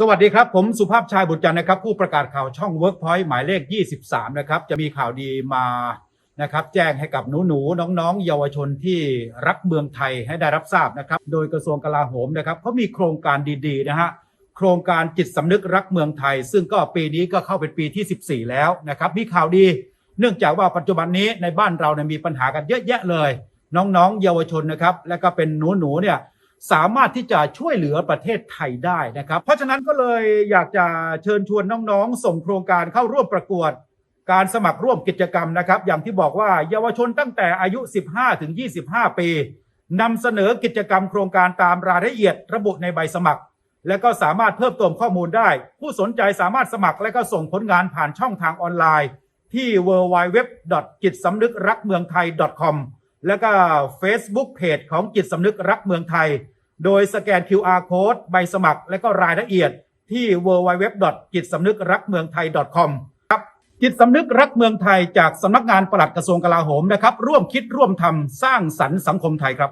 สวัสดีครับ ผมสุภาพชายบุตรจันทร์นะครับ ผู้ประกาศข่าวช่อง Workpoint หมายเลข 23 นะครับ จะมีข่าวดีมานะครับ แจ้งให้กับหนูหนูๆน้องๆ เยาวชนที่รักเมืองไทยให้ได้รับทราบนะครับ โดยกระทรวงกลาโหมนะครับเขามีโครงการดีๆนะฮะโครงการจิตสำนึกรักเมืองไทย ซึ่งก็ปีนี้ก็เข้าเป็นปีที่ 14 แล้วนะครับมีข่าวดี เนื่องจากว่าปัจจุบันนี้ในบ้านเราเนี่ยมีปัญหากันเยอะแยะเลย น้องๆ เยาวชนนะครับ และก็เป็นหนูๆเนี่ย สามารถที่จะช่วยเหลือประเทศไทยได้นะครับ เพราะฉะนั้นก็เลยอยากจะเชิญชวนน้องๆ ส่งโครงการเข้าร่วมประกวด การสมัครร่วมกิจกรรมนะครับ อย่างที่บอกว่าเยาวชนตั้งแต่อายุ 15 ถึง 25 ปีนำเสนอกิจกรรมโครงการตามรายละเอียดระบุในใบสมัคร และก็สามารถเพิ่มเติมข้อมูลได้ ผู้สนใจสามารถสมัครและก็ส่งผลงานผ่านช่องทางออนไลน์ ที่ www. จิตสำนึกรักเมืองไทย .com แล้วก็ Facebook Page ของจิตสำนึกรักเมืองไทย โดยสแกน QR Code ใบสมัคร และก็รายละเอียดที่ www. จิตสำนึกรักเมืองไทย .com ครับจิตสำนึกรักเมืองไทยจากสำนักงานปลัดกระทรวงกลาโหมนะครับ ร่วมคิดร่วมทำสร้างสรรค์สังคมไทยครับ